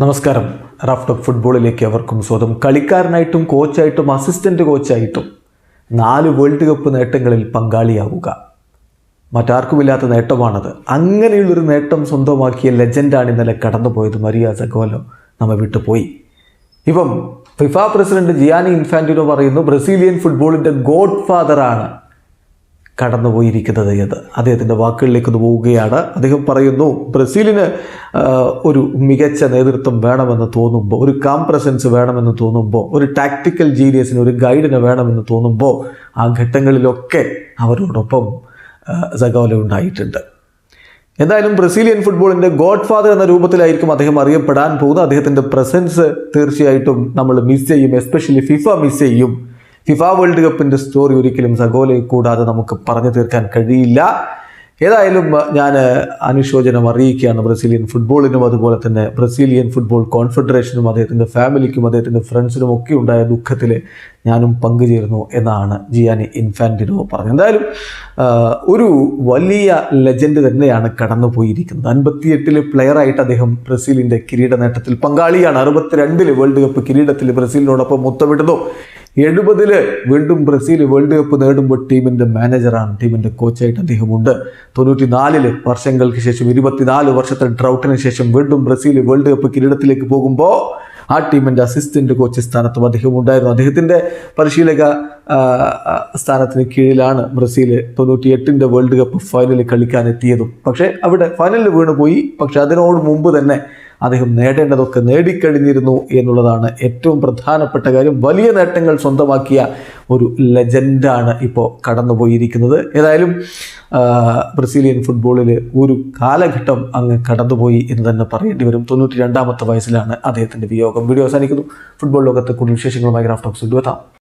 നമസ്കാരം. റാഫ്റ്റോക്ക് ഫുട്ബോളിലേക്ക് അവർക്കും സ്വന്തം കളിക്കാരനായിട്ടും കോച്ചായിട്ടും അസിസ്റ്റന്റ് കോച്ചായിട്ടും നാല് വേൾഡ് കപ്പ് നേട്ടങ്ങളിൽ പങ്കാളിയാവുക. മറ്റാർക്കുമില്ലാത്ത നേട്ടമാണത്. അങ്ങനെയുള്ളൊരു നേട്ടം സ്വന്തമാക്കിയ ലെജൻഡാണ് ഇന്നലെ കടന്നുപോയത് മരിയ സഗോലോ. നമ്മെ വിട്ടുപോയി ഇപ്പം ഫിഫ പ്രസിഡന്റ് ജിയാനി ഇൻഫാന്റിനോ പറയുന്നു ബ്രസീലിയൻ ഫുട്ബോളിന്റെ ഗോഡ് ഫാദറാണ് കടന്നുപോയിരിക്കുന്നത് എന്ന്. അദ്ദേഹത്തിന്റെ വാക്കുകളിലേക്ക് ഒന്ന് പോവുകയാണ്. അദ്ദേഹം പറയുന്നു ബ്രസീലിന് ഒരു മികച്ച നേതൃത്വം വേണമെന്ന് തോന്നുമ്പോൾ ഒരു കാം പ്രസൻസ് വേണമെന്ന് തോന്നുമ്പോൾ ഒരു ടാക്ടിക്കൽ ജീനിയസിന് ഒരു ഗൈഡിന് വേണമെന്ന് തോന്നുമ്പോൾ ആ ഘട്ടങ്ങളിലൊക്കെ അവരോടൊപ്പം സഗോല ഉണ്ടായിട്ടുണ്ട്. എന്തായാലും ബ്രസീലിയൻ ഫുട്ബോളിന്റെ ഗോഡ് ഫാദർ എന്ന രൂപത്തിലായിരിക്കും അദ്ദേഹം അറിയപ്പെടാൻ പോകുന്നത്. അദ്ദേഹത്തിന്റെ പ്രസൻസ് തീർച്ചയായിട്ടും നമ്മൾ മിസ് ചെയ്യും എസ്പെഷ്യലി ഫിഫ മിസ് ചെയ്യും. ഫിഫ വേൾഡ് കപ്പിന്റെ സ്റ്റോറി ഒരിക്കലും സഗോലയെ കൂടാതെ നമുക്ക് പറഞ്ഞു തീർക്കാൻ കഴിയില്ല. ഏതായാലും ഞാൻ അനുശോചനം അറിയിക്കുകയാണ് ബ്രസീലിയൻ ഫുട്ബോളിനും അതുപോലെ തന്നെ ബ്രസീലിയൻ ഫുട്ബോൾ കോൺഫെഡറേഷനും അദ്ദേഹത്തിന്റെ ഫാമിലിക്കും അദ്ദേഹത്തിന്റെ ഫ്രണ്ട്സിനും ഒക്കെ ഉണ്ടായ ദുഃഖത്തിൽ ഞാനും പങ്കുചേരുന്നു എന്നാണ് ജിയാനി ഇൻഫാന്റിനോ പറഞ്ഞത്. എന്തായാലും ഒരു വലിയ ലെജൻഡ് തന്നെയാണ് കടന്നു പോയിരിക്കുന്നത് പ്ലെയർ പ്ലെയറായിട്ട് അദ്ദേഹം ബ്രസീലിന്റെ കിരീട നേട്ടത്തിൽ പങ്കാളിയാണ്. അറുപത്തിരണ്ടിൽ വേൾഡ് കപ്പ് കിരീടത്തിൽ ബ്രസീലിനോടൊപ്പം മുത്തമിടുന്നു. എഴുപതിൽ വീണ്ടും ബ്രസീൽ വേൾഡ് കപ്പ് നേടുമ്പോൾ ടീമിന്റെ മാനേജറാണ് ടീമിന്റെ കോച്ചായിട്ട് അദ്ദേഹമുണ്ട്. തൊണ്ണൂറ്റി നാലിൽ വർഷങ്ങൾക്ക് ശേഷം ഇരുപത്തിനാല് വർഷത്തെ ഡ്രൗട്ടിന് ശേഷം വീണ്ടും ബ്രസീൽ വേൾഡ് കപ്പ് കിരീടത്തിലേക്ക് പോകുമ്പോൾ ആ ടീമിന്റെ അസിസ്റ്റന്റ് കോച്ച് സ്ഥാനത്തും അദ്ദേഹം ഉണ്ടായിരുന്നു അദ്ദേഹത്തിന്റെ പരിശീലക സ്ഥാനത്തിന് കീഴിലാണ് ബ്രസീൽ തൊണ്ണൂറ്റി എട്ടിന്റെ വേൾഡ് കപ്പ് ഫൈനലിൽ കളിക്കാൻ എത്തിയതും പക്ഷേ അവിടെ ഫൈനലിൽ വീണുപോയി. പക്ഷേ അതിനോട് മുമ്പ് തന്നെ അദ്ദേഹം നേടേണ്ടതൊക്കെ നേടിക്കഴിഞ്ഞിരുന്നു എന്നുള്ളതാണ് ഏറ്റവും പ്രധാനപ്പെട്ട കാര്യം. വലിയ നേട്ടങ്ങൾ സ്വന്തമാക്കിയ ഒരു ലെജൻഡാണ് ഇപ്പോൾ കടന്നുപോയിരിക്കുന്നത്. ഏതായാലും ബ്രസീലിയൻ ഫുട്ബോളിൽ ഒരു കാലഘട്ടം അങ്ങ് കടന്നുപോയി എന്ന് തന്നെ പറയേണ്ടി വരും. തൊണ്ണൂറ്റി രണ്ടാമത്തെ വയസ്സിലാണ് അദ്ദേഹത്തിന്റെ വിയോഗം. വീഡിയോ അവസാനിക്കുന്നു. ഫുട്ബോൾ ലോകത്തെ കൂടുതൽ വിശേഷങ്ങളുമായി ഗ്രാഫ്റ്റോക്സ് എത്താം.